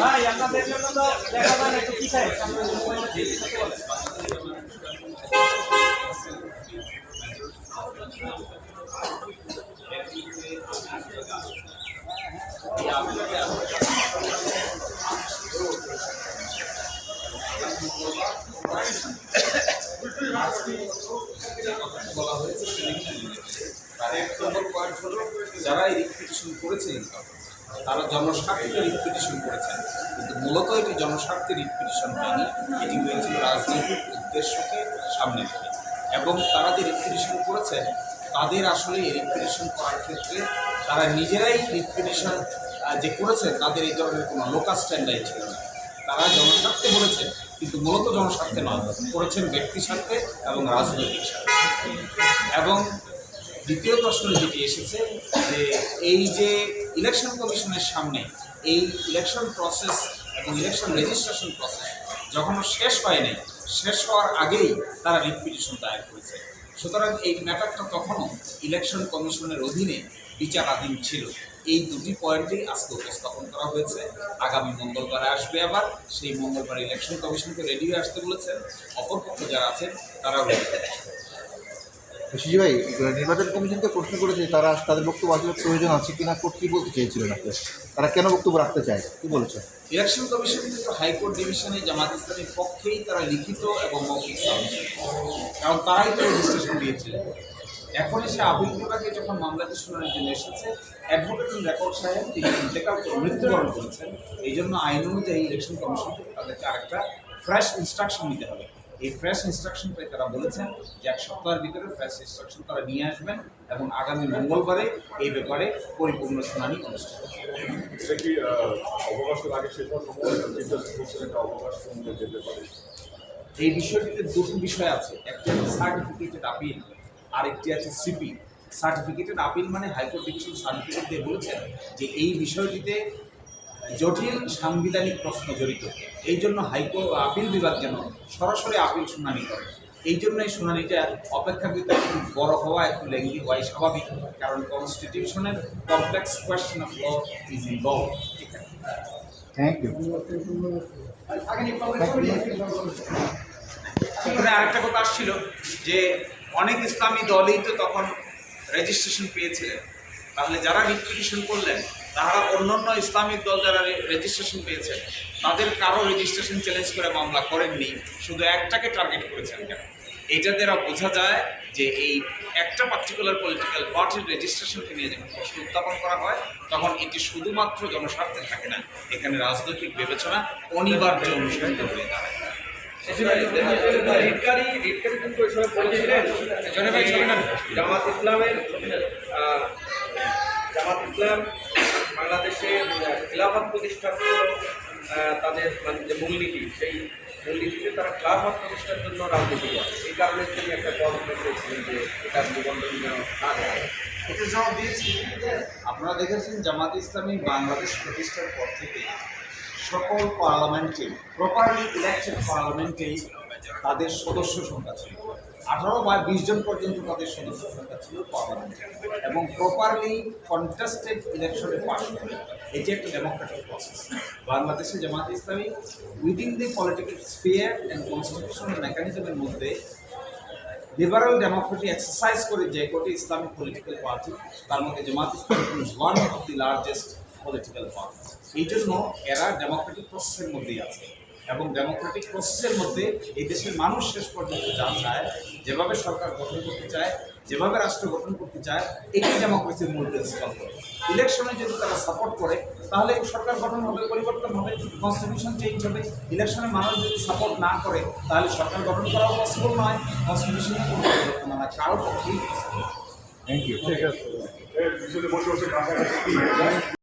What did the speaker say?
ভাই আপনাদের জন্য তো দেখা যায় একটু কি চাই বলা হয়েছে তার এক নম্বর পয়েন্ট হলো যারা এই রিপিটিশন করেছেন তারা জনস্বার্থে রিপিটিশন করেছেন। কিন্তু মূলত এটি জনস্বার্থে রিপিটিশন হয়নি, এটি হয়েছিল রাজনৈতিক উদ্দেশ্যকে সামনে রেখে। এবং তারা যে রিপিটিশন করেছেন তাদের আসলে এই রিপিটিশন করার ক্ষেত্রে তারা নিজেরাই রিপিটিশন যে করেছেন তাদের এই ধরনের কোনো লোকাল স্ট্যান্ডার্ড ছিল না। তারা জনস্বার্থে বলেছেন কিন্তু মূলত জনস্বার্থে নয়, করেছেন ব্যক্তি স্বার্থে এবং রাজনৈতিক স্বার্থে। এবং দ্বিতীয় প্রশ্ন যেটি এসেছে, যে এই যে ইলেকশন কমিশনের সামনে এই ইলেকশন প্রসেস এবং ইলেকশন রেজিস্ট্রেশন প্রসেস যখনও শেষ হয়নি, শেষ হওয়ার আগেই তারা রিপিটিশন দায়ের করেছে। সুতরাং এই ম্যাটারটা তখনও ইলেকশন কমিশনের অধীনে বিচারাধীন ছিল। এই দুটি পয়েন্টেই আজকে উপস্থাপন করা হয়েছে। আগামী মঙ্গলবারে আসবে আবার। সেই মঙ্গলবার ইলেকশন কমিশনকে রেডি হয়ে আসতে বলেছেন। অপরপক্ষ যারা আছেন, তারাও রেডি আসবে। শিশু ভাই নির্বাচন কমিশনকে প্রশ্ন করেছে, তারা তাদের বক্তব্য আসলে প্রয়োজন আছে কিনা, কোর্ট কি বলতে চেয়েছিলেন আপনি? তারা কেন বক্তব্য রাখতে চায়? কী বলেছে ইলেকশন কমিশন কিন্তু হাইকোর্ট ডিভিশনে জামাত ইসলামের পক্ষেই তারা লিখিত এবং মৌখিক কারণ তারাই তো রেজিস্ট্রেশন দিয়েছিলেন। এখন এসে আপিল বিভাগে যখন মামলাটি শুনানির জন্য এসেছে, অ্যাডভোকেট রেকর্ড সাহেব তিনি ইন্তেকাল মৃত্যুবরণ করেছেন। এই জন্য আইন অনুযায়ী ইলেকশন কমিশন তাদেরকে আরেকটা ফ্রেশ ইনস্ট্রাকশন নিতে হবে। এই ফ্রেশ ইনস্ট্রাকশনটাই তারা বলেছেন যে এক সপ্তাহের ভিতরে ফ্রেশ ইনস্ট্রাকশন তারা নিয়ে আসবেন এবং আগামী মঙ্গলবারে এই ব্যাপারে পরিপূর্ণ শুনানি অনুষ্ঠিত এই বিষয়টিতে দুটো বিষয় আছে। একটি আছে সার্টিফিকেটেড আপিল আর একটি আছে সিপি সার্টিফিকেটেড আপিল মানে হাইকোর্ট ডিভিশন সার্টিফিকেট দিয়ে বলেছেন যে এই বিষয়টিতে জটিল সাংবিধানিক প্রশ্ন জড়িত। এই জন্য হাইকোর্ট আপিল বিভাগ যেন সরাসরি আপিল শুনানি করে। এই জন্য এই শুনানিটা অপেক্ষাকৃত একটু বড় হওয়া একটু লেঙ্গি হওয়াই স্বাভাবিক কারণ কনস্টিটিউশনের complex question of law is involve ঠিক আছে থ্যাংক ইউ এখানে আরেকটা কথা আসছিল যে অনেক ইসলামী দলই তো তখন রেজিস্ট্রেশন পেয়েছিলেন। তাহলে যারা রিপিটিশন করলেন তারা অন্যান্য ইসলামিক দল যারা রেজিস্ট্রেশন পেয়েছেন তাদের কারও রেজিস্ট্রেশন চ্যালেঞ্জ করে মামলা করেননি শুধু একটাকে টার্গেট করেছেন কেন? এটা দ্বারা বোঝা যায় যে এই একটা পার্টিকুলার পলিটিক্যাল পার্টির রেজিস্ট্রেশনকে নিয়ে যখন প্রশ্ন উত্থাপন করা হয় তখন এটি শুধুমাত্র জনস্বার্থে থাকে না এখানে রাজনৈতিক বিবেচনা অনিবার্য অনুষ্ঠিত হয়ে দাঁড়ায়। জামাত ইসলামের জামাত ইসলাম বাংলাদেশে খিলাফত প্রতিষ্ঠার জন্য তাদের মানে যে মূলনীতি, সেই মূলনীতিতে তারা খিলাফত প্রতিষ্ঠার জন্য রাজনীতি করে। এই কারণে তিনি একটা দল করেছিলেন যে এটার নিবন্ধন যেন না এটা আপনারা দেখেছেন জামাত ইসলামী বাংলাদেশ প্রতিষ্ঠার পর থেকে সকল পার্লামেন্টে প্রপারলি ইলেকটেড পার্লামেন্টেই তাদের সদস্য সংখ্যা ছিল। আঠারো বা বিশ জন পর্যন্ত তাদের সদস্য সংখ্যা ছিল পার্লামেন্টে এবং প্রপারলি কন্টেস্টেড ইলেকশনে পাস করে। এটি একটা ডেমোক্রেটিক প্রসেস বাংলাদেশে Jamaat Islami within the political sphere and constitutional মেকানিজমের মধ্যে লিবারাল ডেমোক্রেসি এক্সারসাইজ করে যে কটি ইসলামিক পলিটিক্যাল পার্টি তার মধ্যে Jamaat Islami is one of the largest political party এই জন্য এরা ডেমোক্রেটিক প্রসেসের মধ্যেই আছে। এবং ডেমোক্রেটিক প্রসেসের মধ্যে এই দেশের মানুষ শেষ পর্যন্ত যা চায় যেভাবে সরকার গঠন করতে চায় যেভাবে রাষ্ট্র গঠন করতে চায় এটি ডেমোক্রেসির মূল প্রিন্সিপাল ইলেকশনে যদি তারা সাপোর্ট করে তাহলে সরকার গঠন হবে পরিবর্তন হবে কনস্টিটিউশন চেঞ্জ হবে। ইলেকশনে মানুষ যদি সাপোর্ট না করে তাহলে সরকার গঠন করাও পসিবল নয় কনস্টিটিউশনে কোনো পরিবর্তন হয় না কারও পক্ষেই থ্যাংক ইউ বসে কাছাকাছি